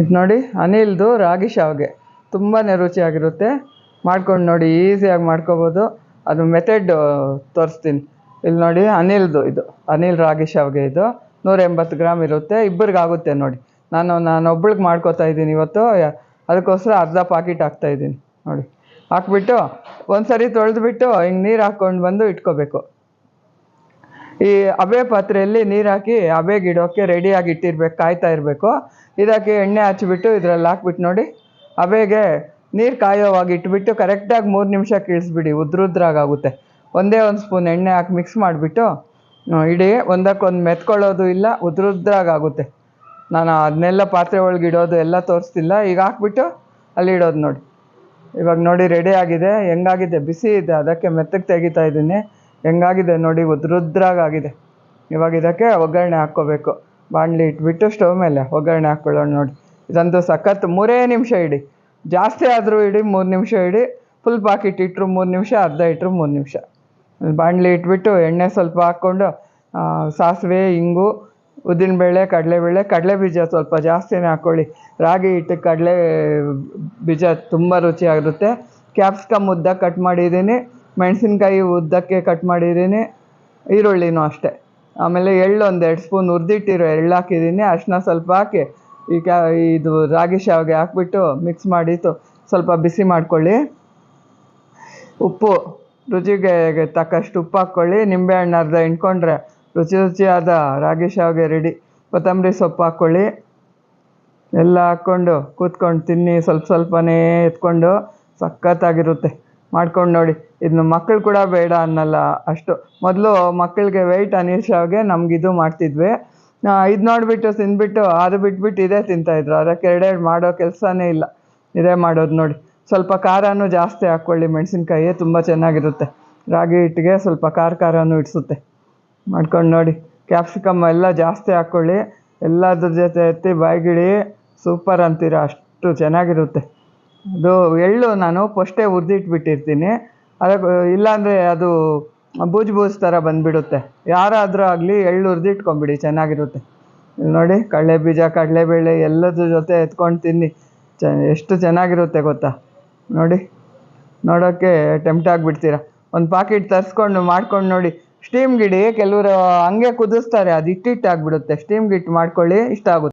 ಇದು ನೋಡಿ, ಅನಿಲ್ದು ರಾಗಿ ಶಾವಿಗೆ. ತುಂಬಾ ರುಚಿಯಾಗಿರುತ್ತೆ. ಮಾಡ್ಕೊಂಡು ನೋಡಿ, ಈಸಿಯಾಗಿ ಮಾಡ್ಕೋಬೋದು. ಅದು ಮೆಥಡ್ ತೋರಿಸ್ತೀನಿ. ಇಲ್ಲಿ ನೋಡಿ, ಅನಿಲ್ದು ಇದು. ಅನಿಲ್ ರಾಗಿ ಶಾವಿಗೆ ಇದು. ನೂರ ಎಂಬತ್ತು ಗ್ರಾಮ್ ಇರುತ್ತೆ. ಇಬ್ಬರಿಗಾಗುತ್ತೆ ನೋಡಿ. ನಾನು ನಾನು ಒಬ್ಳಿಗೆ ಮಾಡ್ಕೋತಾ ಇದ್ದೀನಿ ಇವತ್ತು. ಅದಕ್ಕೋಸ್ಕರ ಅರ್ಧ ಪಾಕಿಟ್ ಹಾಕ್ತಾ ಇದ್ದೀನಿ. ನೋಡಿ. ಹಾಕ್ಬಿಟ್ಟು ಒಂದ್ಸರಿ ತೊಳೆದ್ಬಿಟ್ಟು ಹಿಂಗೆ ನೀರು ಹಾಕ್ಕೊಂಡು ಬಂದು ಇಟ್ಕೋಬೇಕು. ಈ ಹಬೆ ಪಾತ್ರೆಯಲ್ಲಿ ನೀರು ಹಾಕಿ ಹಬೆಗೆ ಇಡೋಕ್ಕೆ ರೆಡಿಯಾಗಿ ಇಟ್ಟಿರ್ಬೇಕು, ಕಾಯ್ತಾ ಇರಬೇಕು. ಇದಕ್ಕೆ ಎಣ್ಣೆ ಹಚ್ಬಿಟ್ಟು ಇದರಲ್ಲಿ ಹಾಕ್ಬಿಟ್ಟು ನೋಡಿ ಹಬೆಗೆ ನೀರು ಕಾಯೋವಾಗ ಇಟ್ಬಿಟ್ಟು ಕರೆಕ್ಟಾಗಿ ಮೂರು ನಿಮಿಷ ಕೀಳಿಸ್ಬಿಡಿ ಉದ್ರುದ್ರಾಗುತ್ತೆ ಒಂದೇ ಒಂದು ಸ್ಪೂನ್ ಎಣ್ಣೆ ಹಾಕಿ ಮಿಕ್ಸ್ ಮಾಡಿಬಿಟ್ಟು ಇಡಿ ಒಂದಕ್ಕೊಂದು ಮೆತ್ಕೊಳ್ಳೋದು ಇಲ್ಲ ಉದ್ರುದ್ರಾಗುತ್ತೆ ನಾನು ಅದನ್ನೆಲ್ಲ ಪಾತ್ರೆ ಒಳಗೆ ಇಡೋದು ಎಲ್ಲ ತೋರಿಸ್ತಿಲ್ಲ, ಈಗ ಹಾಕ್ಬಿಟ್ಟು ಅಲ್ಲಿ ಇಡೋದು ನೋಡಿ. ಇವಾಗ ನೋಡಿ ರೆಡಿ ಆಗಿದೆ, ಹೆಂಗಾಗಿದೆ, ಬಿಸಿ ಇದೆ, ಅದಕ್ಕೆ ಮೆತ್ತಗೆ ತೆಗಿತಾ ಇದ್ದೀನಿ. ಹೆಂಗಾಗಿದೆ ನೋಡಿ ಉದ್ರುದ್ರಾಗಾಗಿದೆ ಇವಾಗ ಇದಕ್ಕೆ ಒಗ್ಗರಣೆ ಹಾಕ್ಕೋಬೇಕು. ಬಾಣಲಿ ಇಟ್ಬಿಟ್ಟು ಸ್ಟವ್ ಮೇಲೆ ಒಗ್ಗರಣೆ ಹಾಕ್ಕೊಳ್ಳೋಣ ನೋಡಿ. ಇದಂತೂ ಸಖತ್, ಮೂರೇ ನಿಮಿಷ ಇಡಿ. ಜಾಸ್ತಿ ಆದರೂ ಇಡಿ, ಮೂರು ನಿಮಿಷ ಇಡಿ. ಫುಲ್ ಪಾಕಿಟ್ ಇಟ್ಟರು ಮೂರು ನಿಮಿಷ, ಅರ್ಧ ಇಟ್ಟರು ಮೂರು ನಿಮಿಷ. ಬಾಣಲಿ ಇಟ್ಬಿಟ್ಟು ಎಣ್ಣೆ ಸ್ವಲ್ಪ ಹಾಕ್ಕೊಂಡು ಸಾಸಿವೆ, ಇಂಗು, ಉದ್ದಿನಬೇಳೆ, ಕಡಲೆಬೇಳೆ, ಕಡಲೆ ಬೀಜ ಸ್ವಲ್ಪ ಜಾಸ್ತಿನೇ ಹಾಕ್ಕೊಳ್ಳಿ ರಾಗಿ ಹಿಟ್ಟು, ಕಡಲೆ ಬೀಜ ತುಂಬ ರುಚಿಯಾಗಿರುತ್ತೆ. ಕ್ಯಾಪ್ಸಿಕಮ್ ಉದ್ದ ಕಟ್ ಮಾಡಿದ್ದೀನಿ. ಮೆಣಸಿನ್ಕಾಯಿ ಉದ್ದಕ್ಕೆ ಕಟ್ ಮಾಡಿದ್ದೀನಿ, ಈರುಳ್ಳಿನೂ ಅಷ್ಟೇ. ಆಮೇಲೆ ಎಳ್ಳು ಒಂದು ಎರಡು ಸ್ಪೂನ್ ಹುರಿದಿಟ್ಟಿರೋ ಎಳ್ಳು ಹಾಕಿದ್ದೀನಿ ಅರಿಶಿನ ಸ್ವಲ್ಪ ಹಾಕಿ ಈಗ ಇದು ರಾಗಿ ಶಾವಿಗೆ ಹಾಕ್ಬಿಟ್ಟು ಮಿಕ್ಸ್ ಮಾಡಿತ್ತು ಸ್ವಲ್ಪ ಬಿಸಿ ಮಾಡ್ಕೊಳ್ಳಿ. ಉಪ್ಪು, ರುಚಿಗೆ ತಕ್ಕಷ್ಟು ಉಪ್ಪು ಹಾಕ್ಕೊಳ್ಳಿ. ನಿಂಬೆಹಣ್ಣು ಅರ್ಧ ಹಿಂಡ್ಕೊಂಡ್ರೆ ರುಚಿ ರುಚಿಯಾದ ರಾಗಿ ಶಾವಿಗೆ ರೆಡಿ ಕೊತ್ತಂಬರಿ ಸೊಪ್ಪು ಹಾಕ್ಕೊಳ್ಳಿ. ಎಲ್ಲ ಹಾಕ್ಕೊಂಡು ಕೂತ್ಕೊಂಡು ತಿನ್ನಿ, ಸ್ವಲ್ಪ ಸ್ವಲ್ಪನೇ ಎತ್ಕೊಂಡು, ಸಖತ್ತಾಗಿರುತ್ತೆ. ಮಾಡ್ಕೊಂಡು ನೋಡಿ ಇದನ್ನ ಮಕ್ಕಳು ಕೂಡ ಬೇಡ ಅನ್ನಲ್ಲ ಅಷ್ಟು. ಮೊದಲು ಮಕ್ಕಳಿಗೆ ವೆಯ್ಟ್ ನಮ್ಗೆ ಇದು ಮಾಡ್ತಿದ್ವಿ. ಇದು ನೋಡಿಬಿಟ್ಟು ತಿಂದ್ಬಿಟ್ಟು ಅದು ಬಿಟ್ಬಿಟ್ಟು ಇದೇ ತಿಂತಾಯಿದ್ರು ಅದಕ್ಕೆ ಎರಡೆರಡು ಮಾಡೋ ಕೆಲಸನೇ ಇಲ್ಲ. ಇದೇ ಮಾಡೋದು ನೋಡಿ. ಸ್ವಲ್ಪ ಖಾರನೂ ಜಾಸ್ತಿ ಹಾಕ್ಕೊಳ್ಳಿ, ಮೆಣಸಿನ್ಕಾಯಿ ತುಂಬ ಚೆನ್ನಾಗಿರುತ್ತೆ. ರಾಗಿ ಹಿಟ್ಟಿಗೆ ಸ್ವಲ್ಪ ಖಾರ ಖಾರನೂ ಇಡಿಸುತ್ತೆ. ಮಾಡ್ಕೊಂಡು ನೋಡಿ. ಕ್ಯಾಪ್ಸಿಕಮ್ ಎಲ್ಲ ಜಾಸ್ತಿ ಹಾಕ್ಕೊಳ್ಳಿ. ಎಲ್ಲದ್ರ ಜೊತೆ ಎತ್ತಿ ಬಾಯ್ಗಿಡಿ ಸೂಪರ್ ಅಂತೀರ. ಅಷ್ಟು ಚೆನ್ನಾಗಿರುತ್ತೆ. ಅದು ಎಳ್ಳು ನಾನು ಫಸ್ಟೇ ಹುರಿದಿಟ್ಬಿಟ್ಟಿರ್ತೀನಿ. ಅದಕ್ಕೆ ಇಲ್ಲಾಂದರೆ ಅದು ಬೂಜು ಬೂಜು ಥರ ಬಂದುಬಿಡುತ್ತೆ. ಯಾರಾದರೂ ಆಗಲಿ ಎಳ್ಳು ಹುರಿದಿಟ್ಕೊಂಬಿಡಿ, ಚೆನ್ನಾಗಿರುತ್ತೆ. ಇಲ್ಲಿ ನೋಡಿ, ಕಡಲೆ ಬೀಜ, ಕಡಲೆಬೇಳೆ ಎಲ್ಲದ್ರ ಜೊತೆ ಎತ್ಕೊಂಡು ತಿನ್ನಿ. ಚ, ಎಷ್ಟು ಚೆನ್ನಾಗಿರುತ್ತೆ ಗೊತ್ತಾ? ನೋಡಿ ನೋಡೋಕ್ಕೆ ಟೆಂಪ್ಟ್ ಆಗಿಬಿಡ್ತೀರ? ಒಂದು ಪಾಕಿಟ್ ತರಿಸ್ಕೊಂಡು ಮಾಡ್ಕೊಂಡು ನೋಡಿ. ಸ್ಟೀಮ್ ಗಿಡಿ, ಕೆಲವರು ಹಂಗೆ ಕುದಿಸ್ತಾರೆ, ಅದು ಆಗಿಬಿಡುತ್ತೆ ಸ್ಟೀಮ್ ಗಿಟ್ಟು ಮಾಡ್ಕೊಳ್ಳಿ, ಇಷ್ಟ ಆಗುತ್ತೆ.